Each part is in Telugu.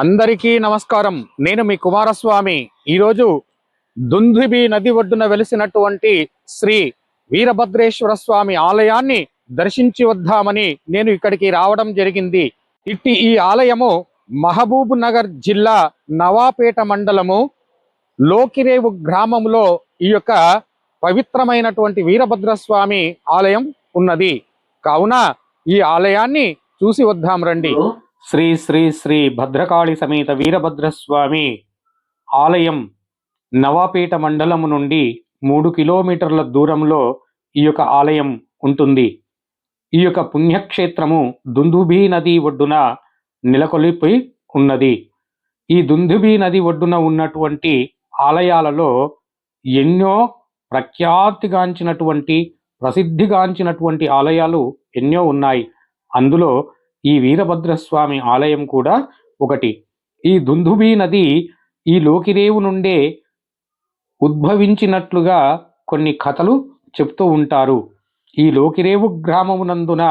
అందరికీ నమస్కారం. నేను మీ కుమారస్వామి. ఈరోజు దుందుబి నది ఒడ్డున వెలిసినటువంటి శ్రీ వీరభద్రేశ్వర స్వామి ఆలయాన్ని దర్శించి వద్దామని నేను ఇక్కడికి రావడం జరిగింది. ఇట్టి ఈ ఆలయము మహబూబ్ నగర్ జిల్లా నవాపేట మండలము లోకిరేవు గ్రామంలో ఈ యొక్క పవిత్రమైనటువంటి వీరభద్ర స్వామి ఆలయం ఉన్నది. కావున ఈ ఆలయాన్ని చూసి వద్దాం రండి. శ్రీ శ్రీ శ్రీ భద్రకాళి సమేత వీరభద్రస్వామి ఆలయం నవాపేట మండలము నుండి మూడు కిలోమీటర్ల దూరంలో ఈ యొక్క ఆలయం ఉంటుంది. ఈ యొక్క పుణ్యక్షేత్రము దుందుబీ నది ఒడ్డున నెలకొలిపోయి ఉన్నది. ఈ దుందుబీ నది ఒడ్డున ఉన్నటువంటి ఆలయాలలో ఎన్నో ప్రఖ్యాతిగాంచినటువంటి ప్రసిద్ధిగాంచినటువంటి ఆలయాలు ఎన్నో ఉన్నాయి. అందులో ఈ వీరభద్రస్వామి ఆలయం కూడా ఒకటి. ఈ దుందుబీ నది ఈ లోకిరేవు నుండే ఉద్భవించినట్లుగా కొన్ని కథలు చెప్తూ ఉంటారు. ఈ లోకిరేవు గ్రామమునందున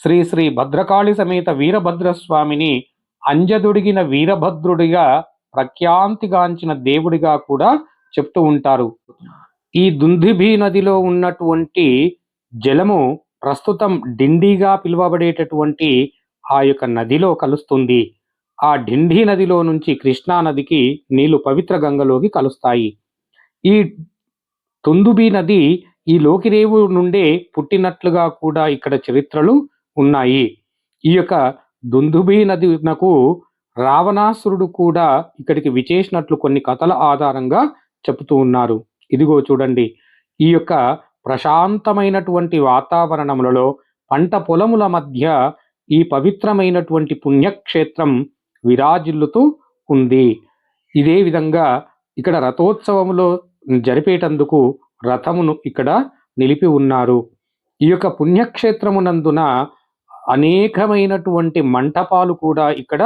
శ్రీ శ్రీ భద్రకాళి సమేత వీరభద్రస్వామిని అంజదొడిగిన వీరభద్రుడిగా ప్రఖ్యాంతిగాంచిన దేవుడిగా కూడా చెప్తూ ఉంటారు. ఈ దుందుబీ నదిలో ఉన్నటువంటి జలము ప్రస్తుతం డిండిగా పిలువబడేటటువంటి ఆ యొక్క నదిలో కలుస్తుంది. ఆ డిండి నదిలో నుంచి కృష్ణా నదికి నీళ్ళు పవిత్ర గంగలోకి కలుస్తాయి. ఈ తుందుబి నది ఈ లోకిరేవు నుండే పుట్టినట్లుగా కూడా ఇక్కడ చరిత్రలు ఉన్నాయి. ఈ యొక్క దుందుబి నదినకు రావణాసురుడు కూడా ఇక్కడికి విచేసినట్లు కొన్ని కథల ఆధారంగా చెబుతూ ఉన్నారు. ఇదిగో చూడండి. ఈ యొక్క ప్రశాంతమైనటువంటి వాతావరణములలో పంట పొలముల మధ్య ఈ పవిత్రమైనటువంటి పుణ్యక్షేత్రం విరాజిల్లుతూ ఉంది. ఇదే విధంగా ఇక్కడ రథోత్సవములో జరిపేటందుకు రథమును ఇక్కడ నిలిపి ఉన్నారు. ఈ యొక్క పుణ్యక్షేత్రమునందున అనేకమైనటువంటి మంటపాలు కూడా ఇక్కడ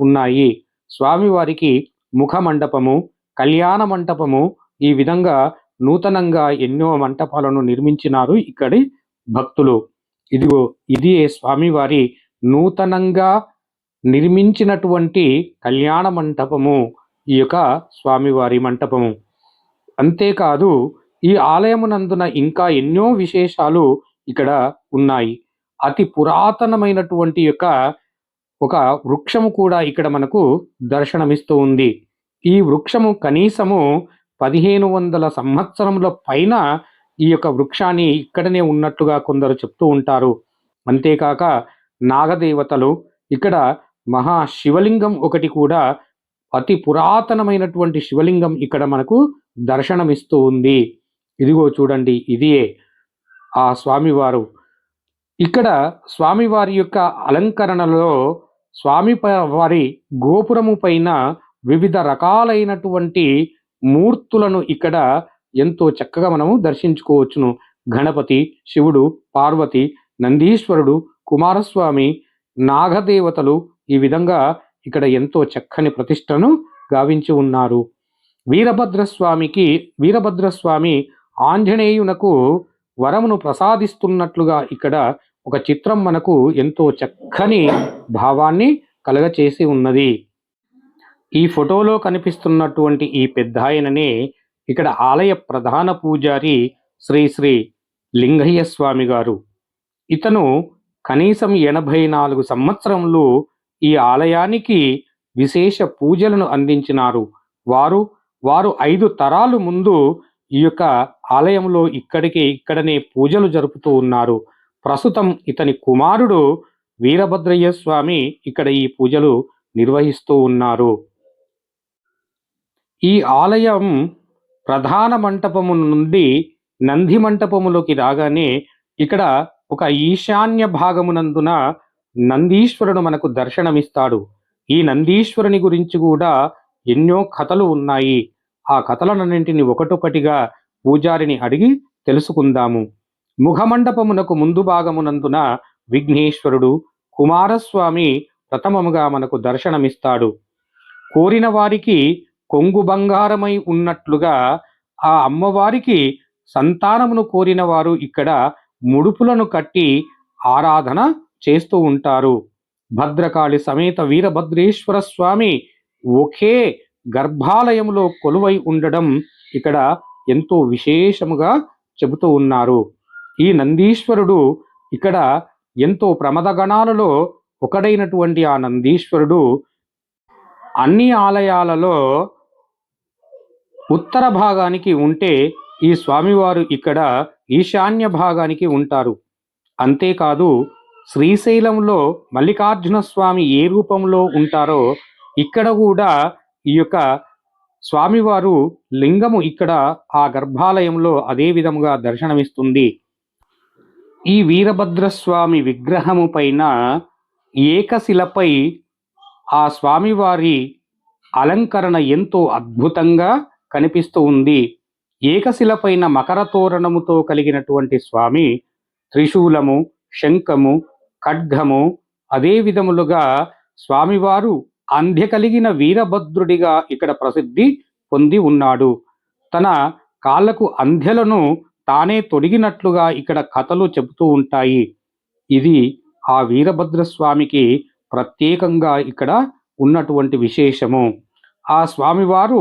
ఉన్నాయి. స్వామివారికి ముఖ మండపము కళ్యాణ మంటపము ఈ విధంగా నూతనంగా ఎన్నో మంటపాలను నిర్మించినారు ఇక్కడి భక్తులు. ఇదిగో ఇది స్వామివారి నూతనంగా నిర్మించినటువంటి కళ్యాణ మంటపము ఈ యొక్క స్వామివారి మంటపము. అంతేకాదు ఈ ఆలయమునందున ఇంకా ఎన్నో విశేషాలు ఇక్కడ ఉన్నాయి. అతి పురాతనమైనటువంటి యొక్క ఒక వృక్షము కూడా ఇక్కడ మనకు దర్శనమిస్తూ ఉంది. ఈ వృక్షము కనీసము పదిహేను వందల సంవత్సరముల పైన ఈ యొక్క వృక్షాన్ని ఇక్కడనే ఉన్నట్లుగా కొందరు చెప్తూ ఉంటారు. అంతేకాక నాగదేవతలు ఇక్కడ మహా శివలింగం ఒకటి కూడా అతి పురాతనమైనటువంటి శివలింగం ఇక్కడ మనకు దర్శనమిస్తూ ఉంది. ఇదిగో చూడండి ఇదియే ఆ స్వామివారు. ఇక్కడ స్వామివారి యొక్క అలంకరణలో స్వామి వారి గోపురము పైన వివిధ రకాలైనటువంటి మూర్తులను ఇక్కడ ఎంతో చక్కగా మనము దర్శించుకోవచ్చును. గణపతి శివుడు పార్వతి నందీశ్వరుడు కుమారస్వామి నాగదేవతలు ఈ విధంగా ఇక్కడ ఎంతో చక్కని ప్రతిష్టను గావించి ఉన్నారు. వీరభద్రస్వామికి వీరభద్రస్వామి ఆంజనేయునకు వరమును ప్రసాదిస్తున్నట్లుగా ఇక్కడ ఒక చిత్రం మనకు ఎంతో చక్కని భావాన్ని కలగచేసి ఉన్నది. ఈ ఫోటోలో కనిపిస్తున్నటువంటి ఈ పెద్ద ఆయననే ఇక్కడ ఆలయ ప్రధాన పూజారి శ్రీ శ్రీ లింగయ్య స్వామి గారు. ఇతను కనీసం ఎనభై నాలుగు సంవత్సరములు ఈ ఆలయానికి విశేష పూజలను అందించినారు. వారు వారు ఐదు తరాలు ముందు ఈ యొక్క ఆలయంలో ఇక్కడికి ఇక్కడనే పూజలు జరుపుతూ ఉన్నారు. ప్రస్తుతం ఇతని కుమారుడు వీరభద్రయ్య స్వామి ఇక్కడ ఈ పూజలు నిర్వహిస్తూ ఉన్నారు. ఈ ఆలయం ప్రధాన మంటపము నుండి నంది మంటపములోకి రాగానే ఇక్కడ ఒక ఈశాన్య భాగమునందున నందీశ్వరుడు మనకు దర్శనమిస్తాడు. ఈ నందీశ్వరుని గురించి కూడా ఎన్నో కథలు ఉన్నాయి. ఆ కథలన్నింటిని ఒకటొకటిగా పూజారిని అడిగి తెలుసుకుందాము. ముఖమండపమునకు ముందు భాగమునందున విఘ్నేశ్వరుడు కుమారస్వామి ప్రథమముగా మనకు దర్శనమిస్తాడు. కోరిన వారికి కొంగు బంగారమై ఉన్నట్లుగా ఆ అమ్మవారికి సంతానమును కోరిన వారు ఇక్కడ ముడుపులను కట్టి ఆరాధన చేస్తూ ఉంటారు. భద్రకాళి సమేత వీరభద్రేశ్వర స్వామి ఒకే గర్భాలయంలో కొలువై ఉండడం ఇక్కడ ఎంతో విశేషముగా చెబుతూ ఉన్నారు. ఈ నందీశ్వరుడు ఇక్కడ ఎంతో ప్రమదగణాలలో ఒకడైనటువంటి ఆ నందీశ్వరుడు అన్ని ఆలయాలలో ఉత్తర భాగానికి ఉంటే ఈ స్వామివారు ఇక్కడ ఈశాన్య భాగానికి ఉంటారు. అంతేకాదు శ్రీశైలంలో మల్లికార్జున స్వామి ఏ రూపంలో ఉంటారో ఇక్కడ కూడా ఈ యొక్క స్వామివారు లింగము ఇక్కడ ఆ గర్భాలయంలో అదే విధముగా దర్శనమిస్తుంది. ఈ వీరభద్రస్వామి విగ్రహము పైన ఏకశిలపై ఆ స్వామివారి అలంకరణ ఎంతో అద్భుతంగా కనిపిస్తూ ఉంది. ఏకశిల పైన మకర తోరణముతో కలిగినటువంటి స్వామి త్రిశూలము శంఖము ఖడ్గము అదే విధములుగా స్వామివారు అంధ్య కలిగిన వీరభద్రుడిగా ఇక్కడ ప్రసిద్ధి పొంది ఉన్నాడు. తన కాళ్ళకు అంధ్యలను తానే తొడిగినట్లుగా ఇక్కడ కథలు చెబుతూ ఉంటాయి. ఇది ఆ వీరభద్ర స్వామికి ప్రత్యేకంగా ఇక్కడ ఉన్నటువంటి విశేషము. ఆ స్వామివారు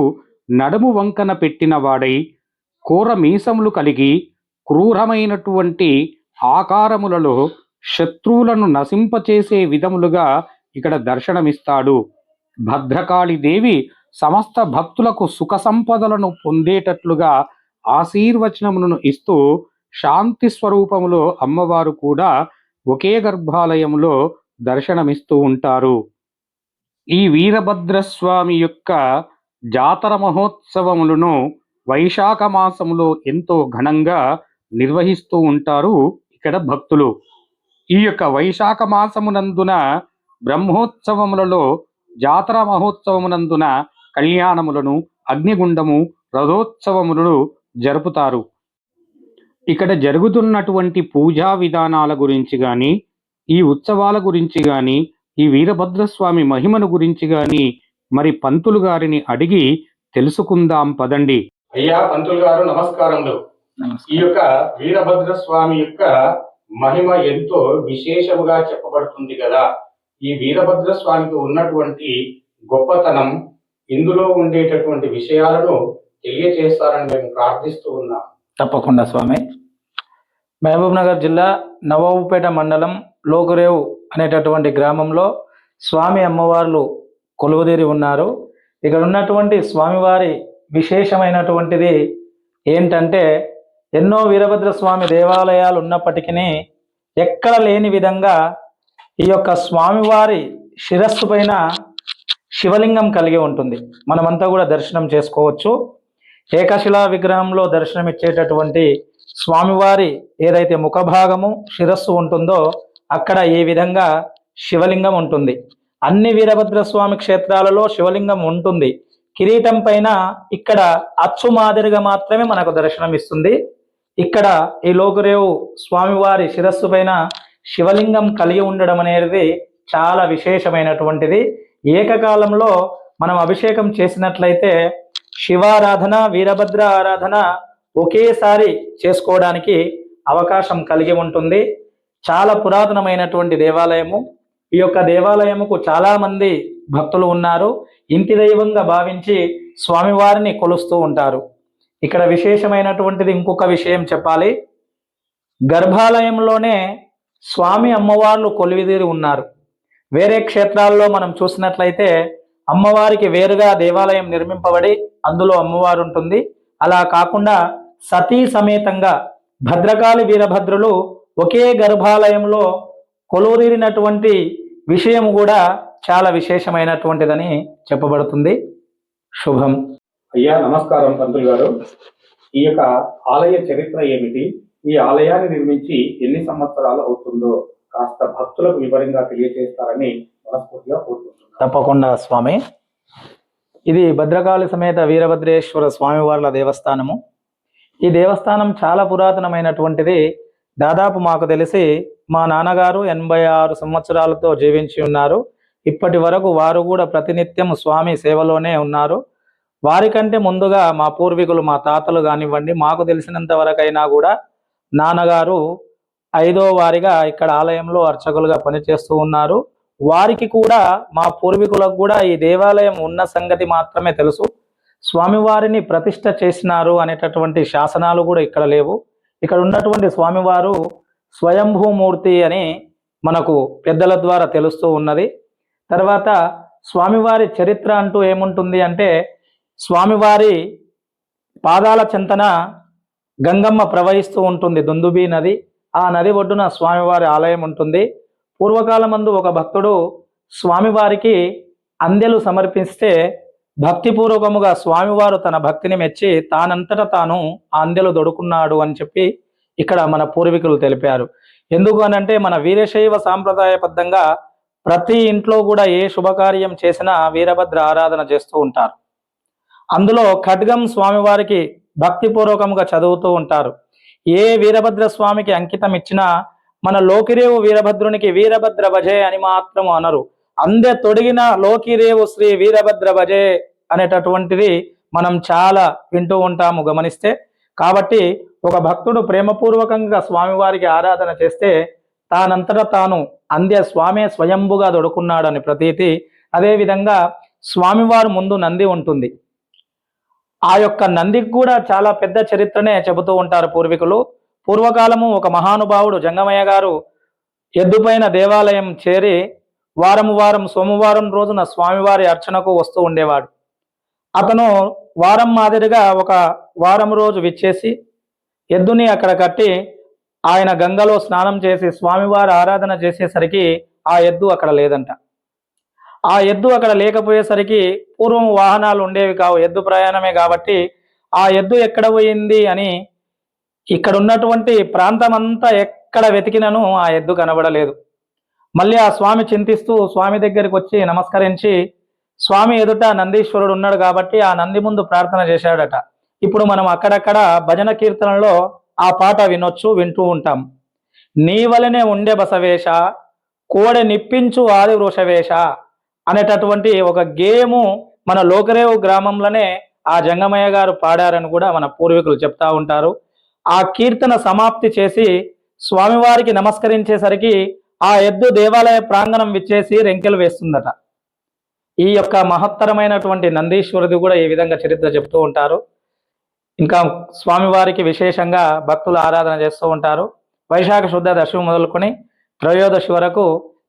నడుము వంకన పెట్టిన వాడై కూర మీసములు కలిగి క్రూరమైనటువంటి ఆకారములలో శత్రువులను నశింపచేసే విధములుగా ఇక్కడ దర్శనమిస్తాడు. భద్రకాళిదేవి సమస్త భక్తులకు సుఖ సంపదలను పొందేటట్లుగా ఆశీర్వచనములను ఇస్తూ శాంతి స్వరూపములో అమ్మవారు కూడా ఒకే గర్భాలయంలో దర్శనమిస్తూ ఉంటారు. ఈ వీరభద్రస్వామి యొక్క జాతర మహోత్సవములను వైశాఖ మాసములో ఎంతో ఘనంగా నిర్వహిస్తూ ఉంటారు ఇక్కడ భక్తులు. ఈ యొక్క వైశాఖ మాసమునందున బ్రహ్మోత్సవములలో జాతర మహోత్సవమునందున కళ్యాణములను అగ్నిగుండము రథోత్సవములను జరుపుతారు. ఇక్కడ జరుగుతున్నటువంటి పూజా విధానాల గురించి కానీ ఈ ఉత్సవాల గురించి కానీ ఈ వీరభద్రస్వామి మహిమను గురించి కానీ మరి పంతులు గారిని అడిగి తెలుసుకుందాం పదండి. అయ్యా పంతులు గారు నమస్కారములు. ఈ యొక్క వీరభద్ర స్వామి యొక్క మహిమ ఎంతో విశేషముగా చెప్పబడుతుంది కదా. ఈ వీరభద్ర స్వామికి ఉన్నటువంటి గొప్పతనం ఇందులో ఉండేటటువంటి విషయాలను తెలియజేస్తారని మేము ప్రార్థిస్తూ ఉన్నాం. తప్పకుండా స్వామి. మహబూబ్ నగర్ జిల్లా నవాబుపేట మండలం లోకరేవు అనేటటువంటి గ్రామంలో స్వామి అమ్మవార్లు కొలువుదీరి ఉన్నారు. ఇక్కడ ఉన్నటువంటి స్వామివారి విశేషమైనటువంటిది ఏంటంటే ఎన్నో వీరభద్ర స్వామి దేవాలయాలు ఉన్నప్పటికీ ఎక్కడ లేని విధంగా ఈ యొక్క స్వామివారి శిరస్సు పైన శివలింగం కలిగి ఉంటుంది. మనమంతా కూడా దర్శనం చేసుకోవచ్చు. ఏకశిలా విగ్రహంలో దర్శనం ఇచ్చేటటువంటి స్వామివారి ఏదైతే ముఖభాగము శిరస్సు ఉంటుందో అక్కడ ఈ విధంగా శివలింగం ఉంటుంది. అన్ని వీరభద్ర స్వామి క్షేత్రాలలో శివలింగం ఉంటుంది. కిరీటం పైన ఇక్కడ అచ్చు మాదిరిగా మాత్రమే మనకు దర్శనం ఇస్తుంది. ఇక్కడ ఈ లోకరేవు స్వామివారి శిరస్సు పైన శివలింగం కలిగి ఉండడం అనేది చాలా విశేషమైనటువంటిది. ఏకకాలంలో మనం అభిషేకం చేసినట్లయితే శివారాధన వీరభద్ర ఆరాధన ఒకేసారి చేసుకోవడానికి అవకాశం కలిగి ఉంటుంది. చాలా పురాతనమైనటువంటి దేవాలయము. ఈ యొక్క దేవాలయముకు చాలా మంది భక్తులు ఉన్నారు. ఇంటి దైవంగా భావించి స్వామివారిని కొలుస్తూ ఉంటారు. ఇక్కడ విశేషమైనటువంటిది ఇంకొక విషయం చెప్పాలి. గర్భాలయంలోనే స్వామి అమ్మవార్లు కొలివిదీరి ఉన్నారు. వేరే క్షేత్రాల్లో మనం చూసినట్లయితే అమ్మవారికి వేరుగా దేవాలయం నిర్మింపబడి అందులో అమ్మవారు ఉంటుంది. అలా కాకుండా సతీ సమేతంగా భద్రకాళి వీరభద్రులు ఒకే గర్భాలయంలో కొలువురినటువంటి విషయం కూడా చాలా విశేషమైనటువంటిదని చెప్పబడుతుంది. శుభం. అయ్యా నమస్కారం పంతులు గారు. ఈ యొక్క ఆలయ చరిత్ర ఏమిటి? ఈ ఆలయాన్ని నిర్మించి ఎన్ని సంవత్సరాలు అవుతుందో కాస్త భక్తులకు వివరంగా తెలియజేస్తారని మనస్ఫూర్తిగా కోరుకుంటున్నాను. తప్పకుండా స్వామి. ఇది భద్రకాళి సమేత వీరభద్రేశ్వర స్వామివార్ల దేవస్థానము. ఈ దేవస్థానం చాలా పురాతనమైనటువంటిది. దాదాపు మాకు తెలిసి మా నాన్నగారు ఎనభై ఆరు సంవత్సరాలతో జీవించి ఉన్నారు. ఇప్పటి వరకు వారు కూడా ప్రతినిత్యం స్వామి సేవలోనే ఉన్నారు. వారికంటే ముందుగా మా పూర్వీకులు మా తాతలు కానివ్వండి మాకు తెలిసినంత వరకైనా కూడా నాన్నగారు ఐదో వారిగా ఇక్కడ ఆలయంలో అర్చకులుగా పనిచేస్తూ ఉన్నారు. వారికి కూడా మా పూర్వీకులకు కూడా ఈ దేవాలయం ఉన్న సంగతి మాత్రమే తెలుసు. స్వామివారిని ప్రతిష్ట చేసినారు అనేటటువంటి శాసనాలు కూడా ఇక్కడ లేవు. ఇక్కడ ఉన్నటువంటి స్వామివారు స్వయంభూమూర్తి అని మనకు పెద్దల ద్వారా తెలుస్తూ ఉన్నది. తర్వాత స్వామివారి చరిత్ర అంటూ ఏముంటుంది అంటే స్వామివారి పాదాల చెంతన గంగమ్మ ప్రవహిస్తూ ఉంటుంది దుందుబి నది. ఆ నది ఒడ్డున స్వామివారి ఆలయం ఉంటుంది. పూర్వకాలమందు ఒక భక్తుడు స్వామివారికి అందెలు సమర్పిస్తే భక్తిపూర్వకముగా స్వామివారు తన భక్తిని మెచ్చి తానంతట తాను ఆ అందెలు దొడుకున్నాడు అని చెప్పి ఇక్కడ మన పూర్వీకులు తెలిపారు. ఎందుకు అనంటే మన వీరశైవ సాంప్రదాయబద్ధంగా ప్రతి ఇంట్లో కూడా ఏ శుభకార్యం చేసినా వీరభద్ర ఆరాధన చేస్తూ ఉంటారు. అందులో ఖడ్గం స్వామివారికి భక్తిపూర్వకంగా చదువుతూ ఉంటారు. ఏ వీరభద్ర స్వామికి అంకితం ఇచ్చినా మన లోకిరేవు వీరభద్రునికి వీరభద్ర భజే అని మాత్రం అనరు. అందే తొడిగిన లోకిరేవు శ్రీ వీరభద్ర భజే అనేటటువంటిది మనం చాలా వింటూ ఉంటాము గమనిస్తే. కాబట్టి ఒక భక్తుడు ప్రేమపూర్వకంగా స్వామివారికి ఆరాధన చేస్తే తానంతట తాను అందే స్వామే స్వయంభుగా దొడుకున్నాడని ప్రతీతి. అదేవిధంగా స్వామివారు ముందు నంది ఉంటుంది. ఆ యొక్క నందికి కూడా చాలా పెద్ద చరిత్రనే చెబుతూ ఉంటారు పూర్వీకులు. పూర్వకాలము ఒక మహానుభావుడు జంగమయ్య గారు ఎద్దుపైన దేవాలయం చేరి వారం వారం సోమవారం రోజున స్వామివారి అర్చనకు వస్తూ ఉండేవాడు. అతను వారం మాదిరిగా ఒక వారం రోజు విచ్చేసి ఎద్దుని అక్కడ కట్టి ఆయన గంగలో స్నానం చేసి స్వామివారి ఆరాధన చేసేసరికి ఆ ఎద్దు అక్కడ లేదంట. ఆ ఎద్దు అక్కడ లేకపోయేసరికి పూర్వం వాహనాలు ఉండేవి కావు ఎద్దు ప్రయాణమే కాబట్టి ఆ ఎద్దు ఎక్కడ పోయింది అని ఇక్కడ ఉన్నటువంటి ప్రాంతం అంతా ఎక్కడ వెతికినను ఆ ఎద్దు కనబడలేదు. మళ్ళీ ఆ స్వామి చింతిస్తూ స్వామి దగ్గరికి వచ్చి నమస్కరించి స్వామి ఎదుట నందీశ్వరుడు ఉన్నాడు కాబట్టి ఆ నంది ముందు ప్రార్థన చేశాడట. ఇప్పుడు మనం అక్కడక్కడ భజన కీర్తనలో ఆ పాట వినొచ్చు వింటూ ఉంటాం. నీ వలనే ఉండే బసవేష కోడె నిప్పించు ఆది వృషవేష అనేటటువంటి ఒక గేయము మన లోకరేవు గ్రామంలోనే ఆ జంగమయ్య గారు పాడారని కూడా మన పూర్వీకులు చెప్తా ఉంటారు. ఆ కీర్తన సమాప్తి చేసి స్వామివారికి నమస్కరించేసరికి ఆ ఎద్దు దేవాలయ ప్రాంగణం విచ్చేసి రెంకెలు వేస్తుందట. ఈ యొక్క మహత్తరమైనటువంటి నందీశ్వరుది కూడా ఈ విధంగా చరిత్ర చెప్తూ ఉంటారు. ఇంకా స్వామివారికి విశేషంగా భక్తులు ఆరాధన చేస్తూ ఉంటారు. వైశాఖ శుద్ధ దశమి మొదలుకొని త్రయోదశి వరకు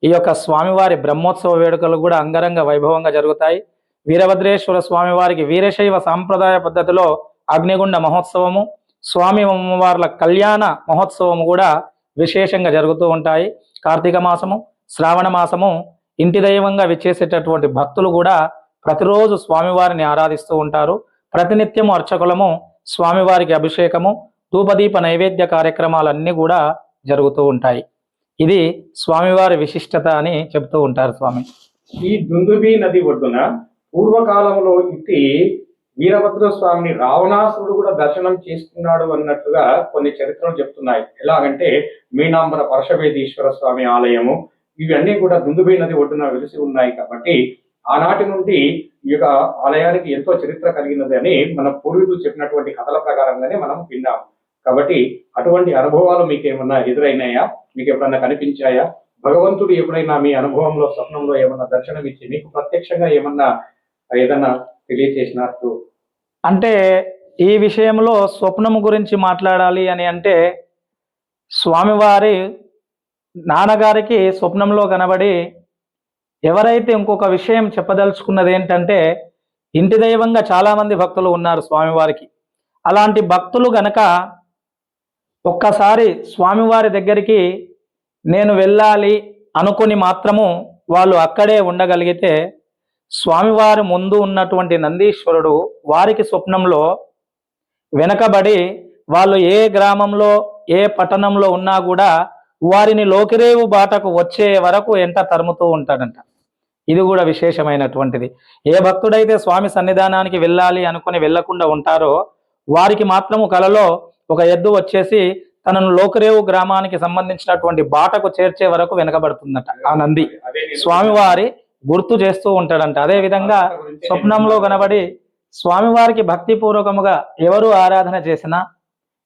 ఈ యొక్క స్వామివారి బ్రహ్మోత్సవ వేడుకలు కూడా అంగరంగ వైభవంగా జరుగుతాయి. వీరభద్రేశ్వర స్వామివారికి వీరశైవ సాంప్రదాయ పద్ధతిలో అగ్నిగుండ మహోత్సవము స్వామి అమ్మవార్ల కళ్యాణ మహోత్సవము కూడా విశేషంగా జరుగుతూ ఉంటాయి. కార్తీక మాసము శ్రావణ మాసము ఇంటి దైవంగా విచ్చేసేటటువంటి భక్తులు కూడా ప్రతిరోజు స్వామివారిని ఆరాధిస్తూ ఉంటారు. ప్రతినిత్యము అర్చకులము స్వామివారికి అభిషేకము ధూపదీప నైవేద్య కార్యక్రమాలన్నీ కూడా జరుగుతూ ఉంటాయి. ఇది స్వామివారి విశిష్టత అని చెప్తూ ఉంటారు స్వామి. ఈ దుందుబి నది ఒడ్డున పూర్వకాలంలో ఇట్టి వీరభద్ర స్వామిని రావణాసురుడు కూడా దర్శనం చేసుకున్నాడు అన్నట్టుగా కొన్ని చరిత్రలు చెప్తున్నాయి. ఎలాగంటే మీనాంబర పరశవేదీశ్వర స్వామి ఆలయము ఇవన్నీ కూడా దుందుబి నది ఒడ్డున వెలిసి ఉన్నాయి కాబట్టి ఆనాటి నుండి ఈ యొక్క ఆలయానికి ఎంతో చరిత్ర కలిగినది అని మన పూర్వీకులు చెప్పినటువంటి కథల ప్రకారంగానే మనం విన్నాం. కాబట్టి అటువంటి అనుభవాలు మీకు ఏమన్నా ఎదురైనాయా? మీకు ఎప్పుడన్నా కనిపించాయా? భగవంతుడు ఎప్పుడైనా మీ అనుభవంలో స్వప్నంలో ఏమన్నా దర్శనం ఇచ్చి మీకు ప్రత్యక్షంగా ఏమన్నా ఏదన్నా తెలియచేసినట్టు? అంటే ఈ విషయంలో స్వప్నము గురించి మాట్లాడాలి అని అంటే స్వామివారి నాన్నగారికి స్వప్నంలో కనబడి ఎవరైతే ఇంకొక విషయం చెప్పదలుచుకున్నది ఏంటంటే ఇంటి దైవంగా చాలామంది భక్తులు ఉన్నారు స్వామివారికి. అలాంటి భక్తులు గనక ఒక్కసారి స్వామివారి దగ్గరికి నేను వెళ్ళాలి అనుకుని మాత్రము వాళ్ళు అక్కడే ఉండగలిగితే స్వామివారి ముందు ఉన్నటువంటి నందీశ్వరుడు వారికి స్వప్నంలో వెనకబడి వాళ్ళు ఏ గ్రామంలో ఏ పట్టణంలో ఉన్నా కూడా వారిని లోకిరేవు బాటకు వచ్చే వరకు ఎంట తరుముతూ ఉంటాడంట. ఇది కూడా విశేషమైనటువంటిది. ఏ భక్తుడైతే స్వామి సన్నిధానానికి వెళ్ళాలి అనుకుని వెళ్ళకుండా ఉంటారో వారికి మాత్రము కలలో ఒక ఎద్దు వచ్చేసి తనను లోకరేవు గ్రామానికి సంబంధించినటువంటి బాటకు చేర్చే వరకు వెనకబడుతుందట ఆ నంది. స్వామివారి గుర్తు చేస్తూ ఉంటాడంట. అదే విధంగా స్వప్నంలో కనబడి స్వామివారికి భక్తిపూర్వకముగా ఎవరు ఆరాధన చేసినా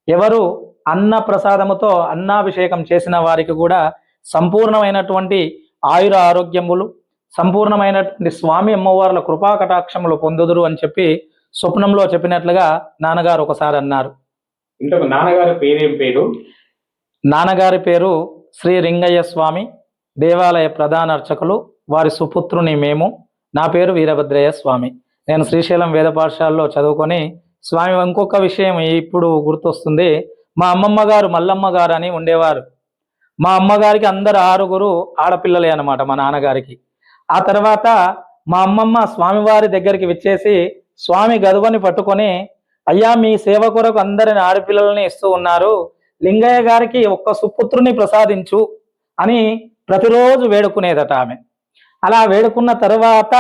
ఎవరు అన్న ప్రసాదముతో అన్నాభిషేకం చేసిన వారికి కూడా సంపూర్ణమైనటువంటి ఆయుర ఆరోగ్యములు సంపూర్ణమైనటువంటి స్వామి అమ్మవార్ల కృపా కటాక్షములు పొందుదురు అని చెప్పి స్వప్నంలో చెప్పినట్లుగా నాన్నగారు ఒకసారి అన్నారు. ఇంతకు నాన్నగారి పేరేం పేరు? నాన్నగారి పేరు శ్రీ రింగయ్య స్వామి దేవాలయ ప్రధాన అర్చకులు వారి సుపుత్రుని మేము. నా పేరు వీరభద్రయ్య స్వామి. నేను శ్రీశైలం వేద పాఠశాలలో చదువుకొని స్వామి ఇంకొక విషయం ఇప్పుడు గుర్తొస్తుంది. మా అమ్మమ్మ గారు మల్లమ్మ గారు అని ఉండేవారు. మా అమ్మగారికి అందరు ఆరుగురు ఆడపిల్లలే అనమాట మా నాన్నగారికి. ఆ తర్వాత మా అమ్మమ్మ స్వామివారి దగ్గరికి వచ్చేసి స్వామి గదువని పట్టుకొని అయ్యా మీ సేవ కొరకు అందరిని ఆడపిల్లల్ని ఇస్తూ ఉన్నారు. లింగయ్య గారికి ఒక్క సుపుత్రుని ప్రసాదించు అని ప్రతిరోజు వేడుకునేదట ఆమె. అలా వేడుకున్న తర్వాత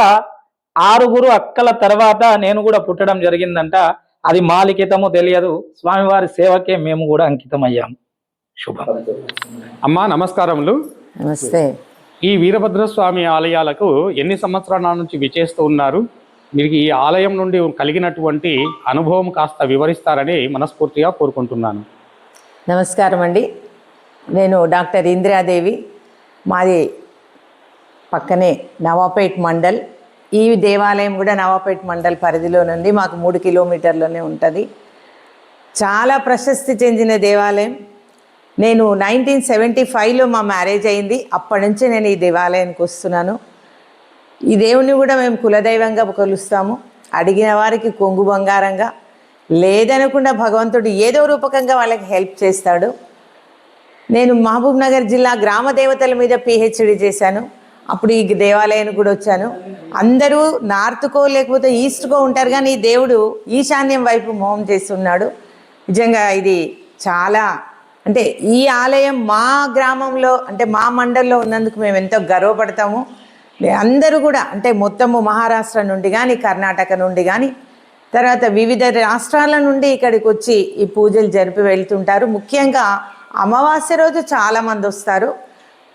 ఆరుగురు అక్కల తర్వాత నేను కూడా పుట్టడం జరిగిందంట. అది మా లిఖితము తెలియదు. స్వామివారి సేవకే మేము కూడా అంకితం అయ్యాము శుభం. అమ్మా నమస్కారములు. నమస్తే. ఈ వీరభద్ర స్వామి ఆలయాలకు ఎన్ని సంవత్సరాల నుంచి విచేస్తూ ఉన్నారు? మీకు ఈ ఆలయం నుండి కలిగినటువంటి అనుభవం కాస్త వివరిస్తారని మనస్ఫూర్తిగా కోరుకుంటున్నాను. నమస్కారం అండి. నేను డాక్టర్ ఇందిరాదేవి. మాది పక్కనే నవాపేట్ మండల్. ఈ దేవాలయం కూడా నవాపేట్ మండల్ పరిధిలోనుంది మాకు మూడు కిలోమీటర్లోనే ఉంటుంది. చాలా ప్రశస్తి చెందిన దేవాలయం. నేను నైన్టీన్ సెవెంటీ ఫైవ్లో మా మ్యారేజ్ అయింది. అప్పటి నుంచి నేను ఈ దేవాలయానికి వస్తున్నాను. ఈ దేవుని కూడా మేము కులదైవంగా కొలుస్తాము. అడిగిన వారికి కొంగు బంగారంగా లేదనకుండా భగవంతుడు ఏదో రూపకంగా వాళ్ళకి హెల్ప్ చేస్తాడు. నేను మహబూబ్ నగర్ జిల్లా గ్రామ దేవతల మీద పిహెచ్డి చేశాను. అప్పుడు ఈ దేవాలయానికి కూడా వచ్చాను. అందరూ నార్త్కో లేకపోతే ఈస్ట్కో ఉంటారు కానీ ఈ దేవుడు ఈశాన్యం వైపు మోహం చేస్తున్నాడు. నిజంగా ఇది చాలా అంటే ఈ ఆలయం మా గ్రామంలో అంటే మా మండల్లో ఉన్నందుకు మేము ఎంతో గర్వపడతాము. అందరూ కూడా అంటే మొత్తము మహారాష్ట్ర నుండి కానీ కర్ణాటక నుండి కానీ తర్వాత వివిధ రాష్ట్రాల నుండి ఇక్కడికి వచ్చి ఈ పూజలు జరిపి వెళ్తుంటారు. ముఖ్యంగా అమావాస్య రోజు చాలామంది వస్తారు.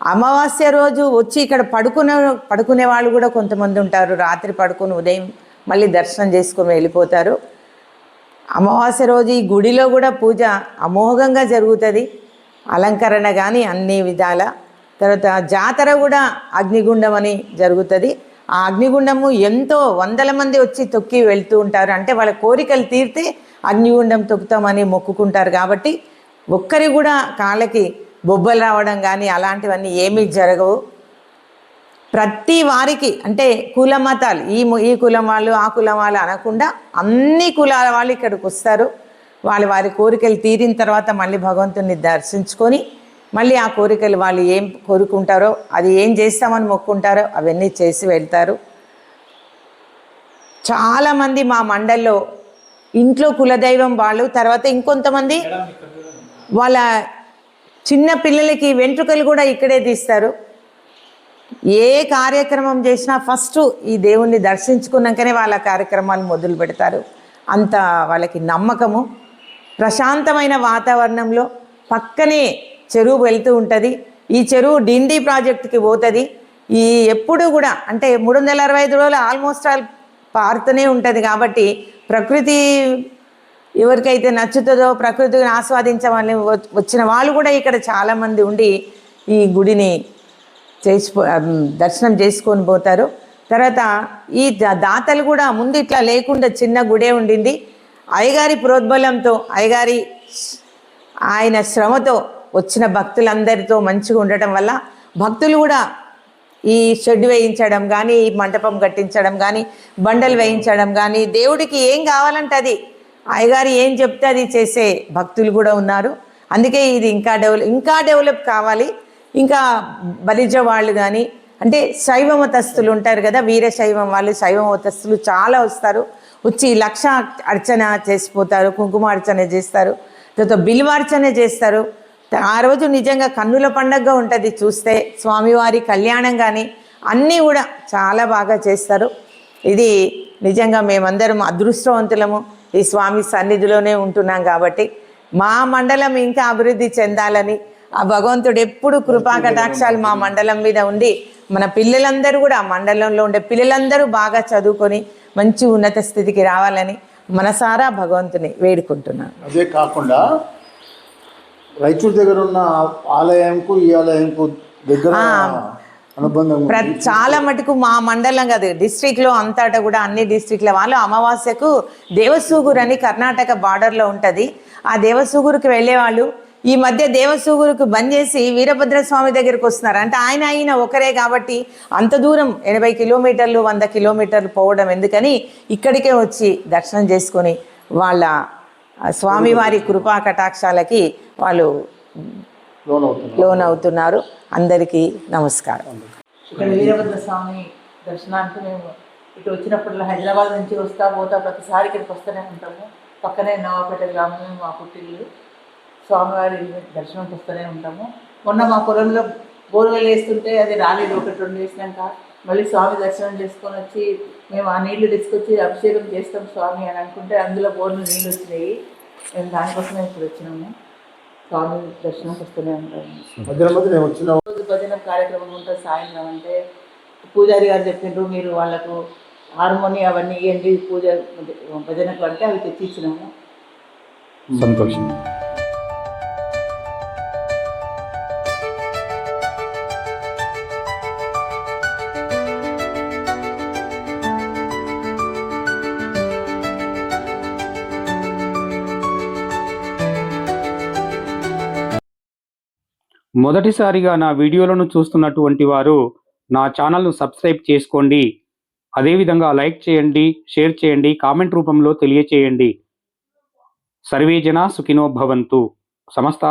అమావాస్య రోజు వచ్చి ఇక్కడ పడుకునే పడుకునే వాళ్ళు కూడా కొంతమంది ఉంటారు. రాత్రి పడుకొని ఉదయం మళ్ళీ దర్శనం చేసుకొని వెళ్ళిపోతారు. అమావాస్య రోజు ఈ గుడిలో కూడా పూజ అమోఘంగా జరుగుతుంది. అలంకరణ కానీ అన్ని విధాల. తర్వాత జాతర కూడా అగ్నిగుండం అని జరుగుతుంది. ఆ అగ్నిగుండము ఎంతో వందల మంది వచ్చి తొక్కి వెళ్తూ ఉంటారు. అంటే వాళ్ళ కోరికలు తీరితే అగ్నిగుండం తొక్కుతామని మొక్కుకుంటారు. కాబట్టి ఒక్కరి కూడా కాళ్ళకి బొబ్బలు రావడం కానీ అలాంటివన్నీ ఏమీ జరగవు. ప్రతి వారికి అంటే కుల మతాలు ఈ ఈ కులం వాళ్ళు ఆ కులం వాళ్ళు అనకుండా అన్ని కులాల వాళ్ళు ఇక్కడికి వస్తారు. వాళ్ళు వారి కోరికలు తీరిన తర్వాత మళ్ళీ భగవంతుని దర్శించుకొని మళ్ళీ ఆ కోరికలు వాళ్ళు ఏం కోరుకుంటారో అది ఏం చేస్తామని మొక్కుంటారో అవన్నీ చేసి వెళ్తారు. చాలామంది మా మండల్లో ఇంట్లో కులదైవం వాళ్ళు తర్వాత ఇంకొంతమంది వాళ్ళ చిన్న పిల్లలకి వెంట్రుకలు కూడా ఇక్కడే తీస్తారు. ఏ కార్యక్రమం చేసినా ఫస్ట్ ఈ దేవుణ్ణి దర్శించుకున్నాకనే వాళ్ళ కార్యక్రమాలు మొదలు పెడతారు. అంత వాళ్ళకి నమ్మకము. ప్రశాంతమైన వాతావరణంలో పక్కనే చెరువు వెళ్తూ ఉంటుంది. ఈ చెరువు డిండి ప్రాజెక్టుకి పోతుంది. ఈ ఎప్పుడు కూడా అంటే మూడు వందల అరవై ఐదు రోజులు ఆల్మోస్ట్ ఆల్ పారుతూనే ఉంటుంది కాబట్టి ప్రకృతి ఎవరికైతే నచ్చుతుందో ప్రకృతిని ఆస్వాదించమని వచ్చిన వాళ్ళు కూడా ఇక్కడ చాలామంది ఉండి ఈ గుడిని చేసి దర్శనం చేసుకొని పోతారు. తర్వాత ఈ దాతలు కూడా ముందు ఇట్లా లేకుండా చిన్న గుడే ఉండింది. అయ్యగారి ప్రోద్బలంతో అయ్యగారి ఆయన శ్రమతో వచ్చిన భక్తులందరితో మంచిగా ఉండటం వల్ల భక్తులు కూడా ఈ షెడ్ వేయించడం కానీ ఈ మంటపం కట్టించడం కానీ బండలు వేయించడం కానీ దేవుడికి ఏం కావాలంటే అది అయ్యగారు ఏం చెప్తే అది చేసే భక్తులు కూడా ఉన్నారు. అందుకే ఇది ఇంకా డెవలప్ ఇంకా డెవలప్ కావాలి. ఇంకా బలిజ వాళ్ళు కానీ అంటే శైవ మతస్థులు ఉంటారు కదా వీరశైవం వాళ్ళు శైవ మతస్థులు చాలా వస్తారు. వచ్చి లక్ష అర్చన చేసిపోతారు కుంకుమ అర్చన చేస్తారు. తర్వాత బిల్వార్చన చేస్తారు. ఆ రోజు నిజంగా కన్నుల పండగగా ఉంటుంది చూస్తే స్వామివారి కళ్యాణం కానీ అన్నీ కూడా చాలా బాగా చేస్తారు. ఇది నిజంగా మేమందరం అదృష్టవంతులము. ఈ స్వామి సన్నిధిలోనే ఉంటున్నాం కాబట్టి మా మండలం ఇంకా అభివృద్ధి చెందాలని ఆ భగవంతుడు ఎప్పుడు కృపా కటాక్షాలు మా మండలం మీద ఉండి మన పిల్లలందరూ కూడా ఆ మండలంలో ఉండే పిల్లలందరూ బాగా చదువుకొని మంచి ఉన్నత స్థితికి రావాలని మనసారా భగవంతుని వేడుకుంటున్నాను అదే కాకుండా రైతుల దగ్గర ఉన్న ఆలయంకు ఈ ఆలయంకు దగ్గర చాలా మటుకు మా మండలం కాదు డిస్ట్రిక్ట్లో అంతటా కూడా అన్ని డిస్ట్రిక్ట్ల వాళ్ళు అమావాస్యకు దేవసూగురు అని కర్ణాటక బార్డర్లో ఉంటుంది. ఆ దేవసూగురుకి వెళ్ళేవాళ్ళు. ఈ మధ్య దేవసూగురుకు బంద్ చేసి వీరభద్ర స్వామి దగ్గరికి వస్తున్నారు. అంటే ఆయన ఆయన ఒకరే కాబట్టి అంత దూరం ఎనభై కిలోమీటర్లు వంద కిలోమీటర్లు పోవడం ఎందుకని ఇక్కడికే వచ్చి దర్శనం చేసుకొని వాళ్ళ స్వామివారి కృపా కటాక్షాలకి వాళ్ళు లోన్ అవుతున్నాం లోన్ అవుతున్నారు అందరికీ నమస్కారం. ఇక్కడ వీరభద్ర స్వామి దర్శనానికి మేము ఇటు వచ్చినప్పుడు హైదరాబాద్ నుంచి వస్తా పోతా ప్రతిసారి ఇక్కడికి వస్తూనే ఉంటాము. పక్కనే నవాపేట గ్రామమే మా పుట్టిల్లు. స్వామివారి దర్శనంకి వస్తూనే ఉంటాము. మొన్న మా పొలంలో బోర్వెల్ వేస్తుంటే అది రాలేదు. ఒకటి రెండు వేసినాక మళ్ళీ స్వామి దర్శనం చేసుకొని వచ్చి మేము ఆ నీళ్ళు తీసుకొచ్చి అభిషేకం చేస్తాం స్వామి అని అనుకుంటే అందులో బోర్లు నీళ్ళు వచ్చినాయి. మేము దానికోసమే ఇప్పుడు వచ్చినాము. స్వామి దర్శనంకి వస్తూనే మధ్యలో వచ్చిన రోజు భజన కార్యక్రమం ఉంటుంది సాయంత్రం అంటే పూజారి గారు చెప్పిండ్రు మీరు వాళ్ళకు హార్మోని అవన్నీ ఇవ్వండి పూజ భజనకు అంటే అవి తెచ్చి ఇచ్చినాము సంతోషం. మొదటిసారిగా నా వీడియోలను చూస్తున్నటువంటి వారు నా ఛానల్ను సబ్స్క్రైబ్ చేసుకోండి. అదేవిధంగా లైక్ చేయండి షేర్ చేయండి కామెంట్ రూపంలో తెలియచేయండి. సర్వేజన సుఖినో భవంతు. సమస్త